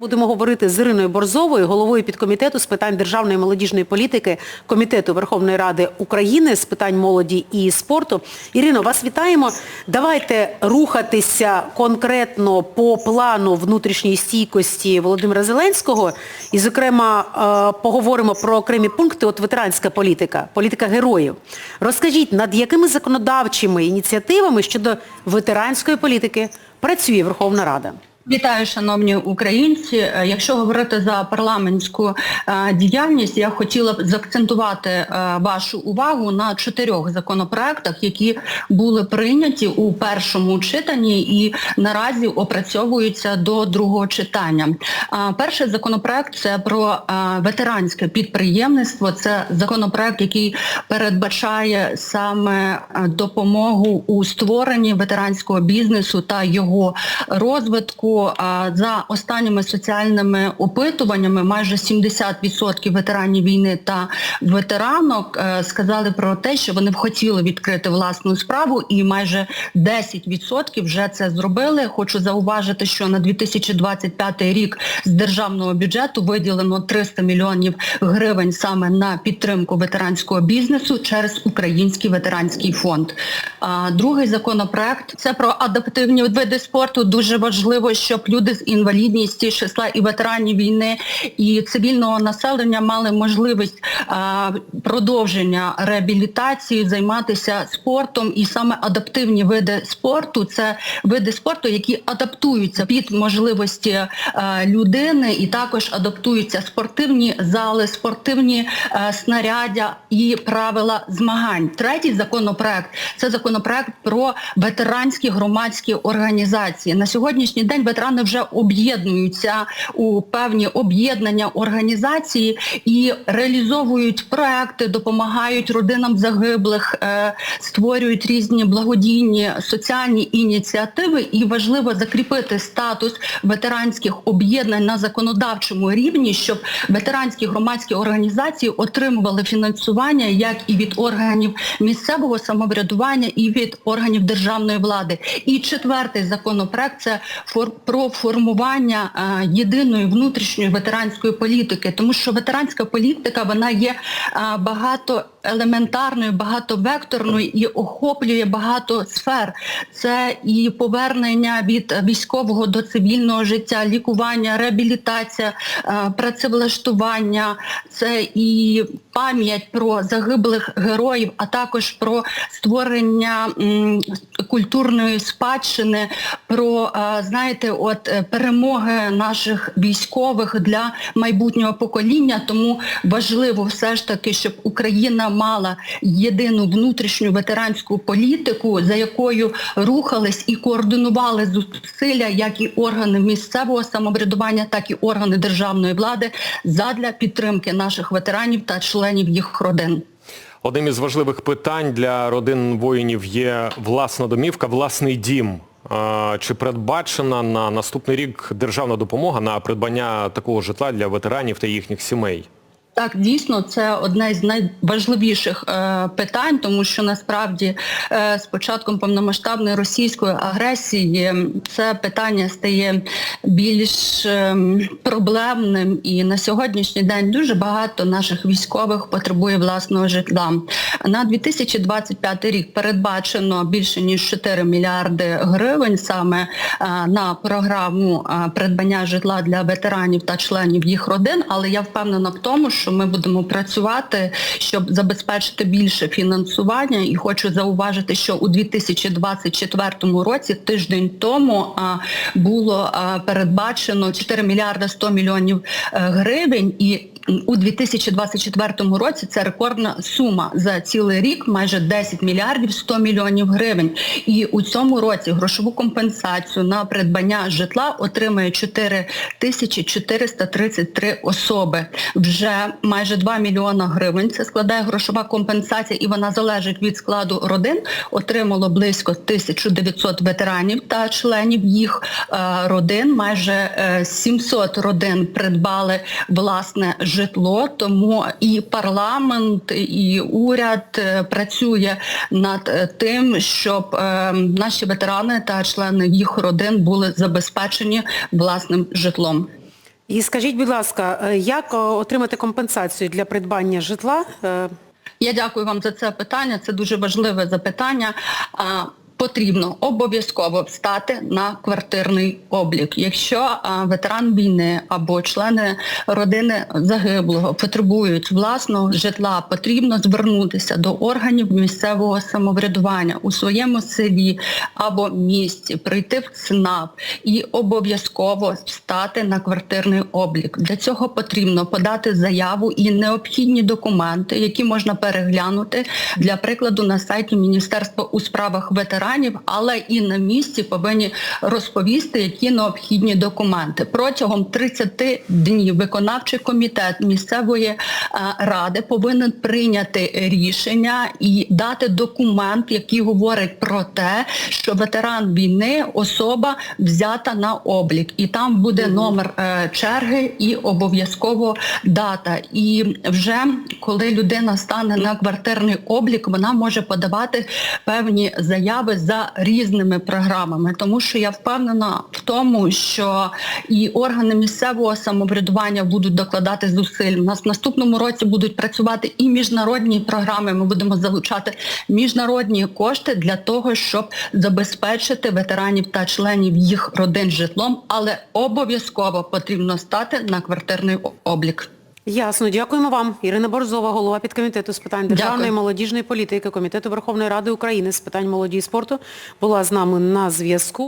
Будемо говорити з Іриною Борзовою, головою підкомітету з питань державної молодіжної політики Комітету Верховної Ради України з питань молоді і спорту. Ірино, вас вітаємо. Давайте рухатися конкретно по плану внутрішньої стійкості Володимира Зеленського. І, зокрема, е, поговоримо про окремі пункти. От ветеранська політика, політика героїв. Розкажіть, над якими законодавчими ініціативами щодо ветеранської політики працює Верховна Рада? Вітаю, шановні українці. Е, Якщо говорити за парламентську е, діяльність, я хотіла б заакцентувати е, вашу увагу на чотирьох законопроектах, які були прийняті у першому читанні і наразі опрацьовуються до другого читання. Перший законопроект це про ветеранське підприємництво. Це законопроект, який передбачає саме допомогу у створенні ветеранського бізнесу та його розвитку. За останніми соціальними опитуваннями майже 70% ветеранів війни та ветеранок е, сказали про те, що вони б хотіли відкрити власну справу і майже 10% вже це зробили. Хочу зауважити, що на 2025 рік з державного бюджету виділено 300 мільйонів гривень саме на підтримку ветеранського бізнесу через Український ветеранський фонд. Другий законопроект це про адаптивні види спорту. Дуже важливо, щоб люди з інвалідністю, числа і ветеранів війни, і цивільного населення мали можливість а, продовження реабілітації, займатися спортом. І саме адаптивні види спорту це види спорту, які адаптуються під можливості а, людини, і також адаптуються спортивні зали, спортивні а, снаряддя і правила змагань. Третій законопроект це законопроект про ветеранські громадські організації. На сьогоднішній день ветерани вже об'єднуються у певні об'єднання організації і реалізовують проекти, допомагають родинам загиблих, е, створюють різні благодійні соціальні ініціативи. І важливо закріпити статус ветеранських об'єднань на законодавчому рівні, щоб ветеранські громадські організації отримували фінансування як і від органів місцевого самоврядування, і від органів державної влади. І четвертий законопроект це про формування е, єдиної внутрішньої ветеранської політики, тому що ветеранська політика вона є е, багато елементарною, багатовекторною і охоплює багато сфер. Це і повернення від військового до цивільного життя, лікування, реабілітація, е, працевлаштування, це і пам'ять про загиблих героїв, а також про створення культурної спадщини, про е, знаєте, от е, перемоги наших військових для майбутнього покоління. Тому важливо все ж таки, щоб Україна мала єдину внутрішню ветеранську політику, за якою рухались і координували зусилля, як і органи місцевого самоврядування, так і органи державної влади задля підтримки наших ветеранів та членів їх родин. Одним із важливих питань для родин воїнів є власна домівка, власний дім. Чи передбачена на наступний рік державна допомога на придбання такого житла для ветеранів та їхніх сімей? Так, дійсно, це одне з найважливіших е, питань, тому що насправді е, з початком повномасштабної російської агресії це питання стає більш е, проблемним і на сьогоднішній день дуже багато наших військових потребує власного житла. На 2025 рік передбачено більше ніж 4 мільярди гривень саме е, на програму е, придбання житла для ветеранів та членів їх родин, але я впевнена в тому, що ми будемо працювати, щоб забезпечити більше фінансування. І хочу зауважити, що у 2024 році, тиждень тому, було передбачено 4 мільярда 100 мільйонів е, гривень і у 2024 році це рекордна сума за цілий рік, майже 10 мільярдів 100 мільйонів гривень. І у цьому році грошову компенсацію на придбання житла отримає 4 тисячі 433 особи. Вже майже 2 мільйона гривень. Це складає грошова компенсація, і вона залежить від складу родин. Отримало близько 1900 ветеранів та членів їх е, родин. Майже е, 700 родин придбали власне житло. Тому і парламент, і уряд е, працює над е, тим, щоб е, наші ветерани та члени їх родин були забезпечені власним житлом. І скажіть, будь ласка, як отримати компенсацію для придбання житла? Я дякую вам за це питання. Це дуже важливе запитання. Потрібно обов'язково встати на квартирний облік. Якщо ветеран війни або члени родини загиблого потребують власного житла, потрібно звернутися до органів місцевого самоврядування у своєму селі або місті, прийти в ЦНАП і обов'язково встати на квартирний облік. Для цього потрібно подати заяву і необхідні документи, які можна переглянути для прикладу на сайті Міністерства у справах ветеранів, але і на місці повинні розповісти, які необхідні документи. Протягом 30 днів виконавчий комітет місцевої е, ради повинен прийняти рішення і дати документ, який говорить про те, що ветеран війни особа взята на облік, і там буде номер е, черги і обов'язково дата. І вже коли людина стане на квартирний облік, вона може подавати певні заяви за різними програмами, тому що я впевнена в тому, що і органи місцевого самоврядування будуть докладати зусиль. У нас в наступному році будуть працювати і міжнародні програми. Ми будемо залучати міжнародні кошти для того, щоб забезпечити ветеранів та членів їх родин житлом, але обов'язково потрібно стати на квартирний облік. Ясно, дякуємо вам. Ірина Борзова, голова підкомітету з питань державної Дякую. молодіжної політики Комітету Верховної Ради України з питань молоді і спорту, була з нами на зв'язку.